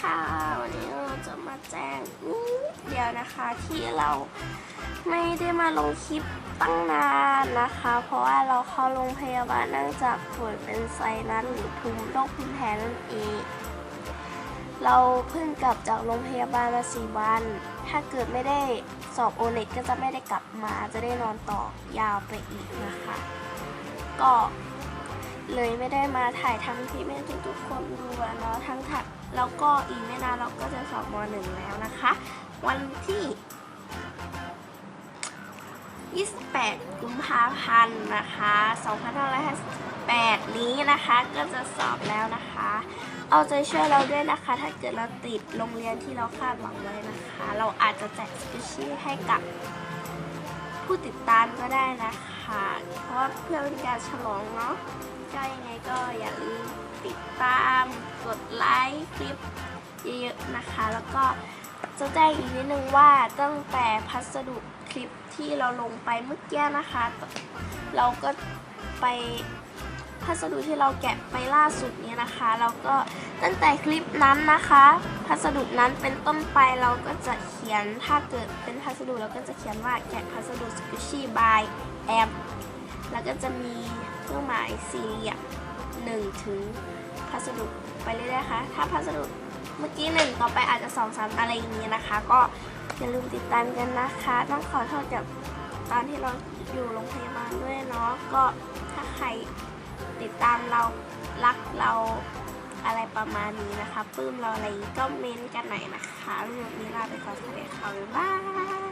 ค่ะ วันนี้เราจะมาแจ้งนิดเดียวนะคะที่เราไม่ได้มาลงคลิปตั้งนานนะคะ เพราะว่าเราเข้าโรงพยาบาลเนื่องจากป่วยเป็นไซนัสหรือภูมิโรคภูมิแพ้นั่นเองเราเพิ่งกลับจากโรงพยาบาลมาสี่วัน ถ้าเกิดไม่ได้สอบโอเน็ตก็จะไม่ได้กลับมา จะได้นอนต่อยาวไปอีกนะคะ ก็เลยไม่ได้มาถ่ายทำคลิปให้ทุกๆคนดูนะทั้งถัก แล้วก็อีกไม่นานเราก็จะสอบมหนึ่งแล้วนะคะ วันที่ 28 กุมภาพันธ์นะคะ2558 นี้นะคะก็จะสอบแล้วนะคะ เอาใจช่วยเราด้วยนะคะ ถ้าเกิดเราติดโรงเรียนที่เราคาดหวังไว้นะคะ เราอาจจะแจกสกิชชี่ให้กับผู้ติดตามก็ได้นะคะ เพราะว่าเพื่อเป็นการฉลองเนาะก็ยังไงก็อย่าลืมติดตาม กดไลค์คลิปเยอะๆนะคะ แล้วก็จะแจ้งอีกนิดนึงว่าตั้งแต่พัสดุคลิปที่เราลงไปเมื่อกี้นะคะ เราก็ไปพัสดุที่เราแกะไปล่าสุดนี่ยนะคะ เราก็ตั้งแต่คลิปนั้นนะคะ พัสดุนั้นเป็นต้นไปเราก็จะเขียนถ้าเกิดเป็นพัสดุเราก็จะเขียนว่าแกะพัสดุสกิชชี่บายแอมแล้วก็จะมีเครื่องหมายสี่เหลี่ยมหนึ่งถึงพัสดุ ไปเรื่อยๆนะคะ ถ้าพัสดุเมื่อกี้หนึ่งต่อไปอาจจะสองสามอะไรอย่างนี้นะคะ ก็อย่าลืมติดตามกันนะคะ ต้องขอโทษกับตอนที่เราอยู่โรงพยาบาลด้วยเนาะก็ถ้าใครติดตามเรารักเราอะไรประมาณนี้นะคะปลื้มเราอะไรก็เม้นกันหน่อยนะคะเรื่องนี้ลาไปก่อนสวัสดีค่ะบ๊ายบาย